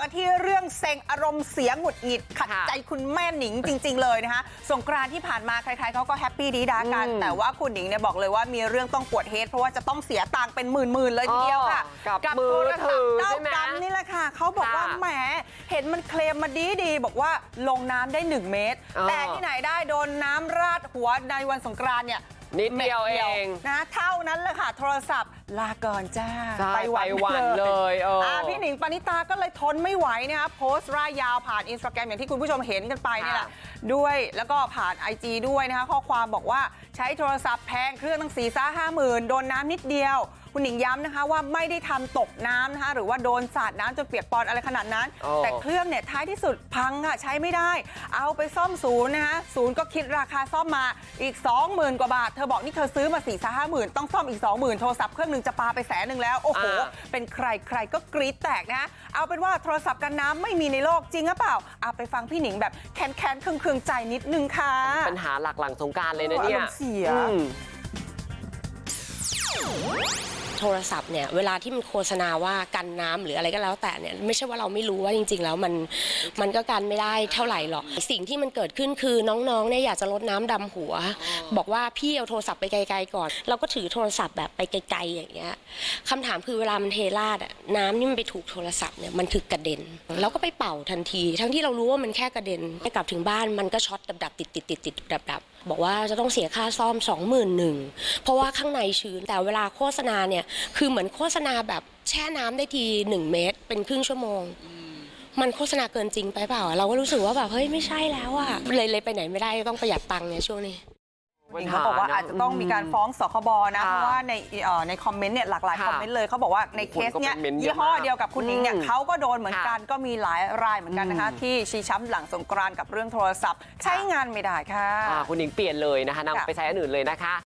กันที่เรื่องเซ็งอารมณ์เสียหงุดหงิดขัดค่ะใจคุณแม่หนิงจริง ๆ เลยนะคะสงกรานต์ที่ผ่านมาใครๆเขาก็แฮปปี้ดีดากันอืมแต่ว่าคุณหนิงเนี่ยบอกเลยว่ามีเรื่องต้องปวดเฮดเพราะว่าจะต้องเสียตังค์เป็นหมื่นๆเลยทีเดียวค่ะอ๋อกับโทรศัพท์มือถือเต้าใช่ไหมกันนี่แหละค่ะเขาบอกว่าค่ะแหมเห็นมันเคลมมาดีดีๆบอกว่าลงน้ำได้ 1 เมตรอ๋อแต่ที่ไหนได้โดนน้ำราดหัวในวันสงกรานต์เนี่ยนิดเดียวม็เองนะเท่านั้นเลยค่ะโทรศัพท์ ลาก่อนจ้าใช่ไปหวันไปหวันเลยเอออะพี่หนิงปณิตาก็เลยทนไม่ไหวนะคะโพสต์ร่ายยาวผ่านอินสตาแกรมอย่างที่คุณผู้ชมเห็นกันไปนี่แหละค่ะด้วยแล้วก็ผ่าน IG ด้วยนะคะข้อความบอกว่าใช้โทรศัพท์แพงเครื่องตั้งสี่ซ่าห้าหมื่นโดนน้ำนิดเดียว คุณหนิงย้ำนะคะว่าไม่ได้ทำตกน้ำนะคะหรือว่าโดนสาดน้ำจนเปียกปอนอะไรขนาดนั้นโอ้แต่เครื่องเนี่ยท้ายที่สุดพังค่ะใช้ไม่ได้ เอาไปซ่อมศูนย์นะคะศูนย์ก็คิดราคาซ่อมมาอีก 20,000 กว่าบาท เธอบอกนี่เธอซื้อมา4ี่ห้าหมื่นต้องซ่อมอีก 20,000 โทรศัพท์เครื่องหนึ่งจะปาไปแสนหนึ่งแล้วโอ้โหอ่าเป็นใครใครก็กรี๊ดแตกนะเอาเป็นว่าโทรศัพท์กันน้ำไม่มีในโลกจริงหรือเปล่าเอาไปฟังพี่หนิงแบบแค้นแค้นๆเคืองเคืองๆใจนิดนึงค่ะปัญหาหลักหลังสงกรารเลยนะเนี่ยอารมณ์เสียอืม โทรศัพท์เนี่ยเวลาที่มันโฆษณาว่ากันน้ำหรืออะไรก็แล้วแต่เนี่ยไม่ใช่ว่าเราไม่รู้ว่าจริง ๆ แล้วมันมันก็กันไม่ได้เท่าไหร่หรอกสิ่งที่มันเกิดขึ้นคือน้องๆเนี่ยอยากจะลดน้ำดำหัว บอกว่าพี่เอาโทรศัพท์ไปไกลๆก่อน เราก็ถือโทรศัพท์แบบไปไกลๆอย่างเงี้ยคำถามคือเวลามันเทราดอะน้ำนี่มันไปถูกโทรศัพท์เนี่ยมันคือกระเด็นเราก็ไปเป่าทันที ทั้งที่เรารู้ว่ามันแค่กระเด็นไปกลับถึงบ้านมันก็ช็อตดับๆติดติดติดติดดับดับๆบอกว่าจะต้องเสียค่าซ่อมสองหมื่นหนึ่งเพราะว่าข้างในชื้นแต่เวลาโฆษณาเนี่ยคือเหมือนโฆษณาแบบแช่น้ำได้ทีหนึ่งเมตร เป็นครึ่งชั่วโมง มันโฆษณาเกินจริงไปเปล่า เราก็รู้สึกว่าแบบเฮ้ยไม่ใช่แล้วอะเลยเลยไปไหนไม่ได้ต้องประหยัดตังค์เนี่ยช่วงนี้หนิงเขาบอกว่าอาจจะต้องมีการฟ้องสคบนะค่ะเพราะว่าในเอ่อในคอมเมนต์เนี่ยหลากหลายค่ะคอมเมนต์เลยเขาบอกว่าในเคสเนี้ยคนก็ไปเม้นต์เยอะยี่ห้อมากเดียวกับคุณหนิงเนี่ยอืมเขาก็โดนเหมือนกันค่ะก็มีหลายรายเหมือนกันนะคะอืมที่ชี้ช้ำหลังสงกรานต์กับเรื่องโทรศัพท์ ใช้งานไม่ได้ค่ะอ่าคุณหนิงเปลี่ยนเลยนะคะค่ะนำไปใช้อันอื่นเลยนะคะ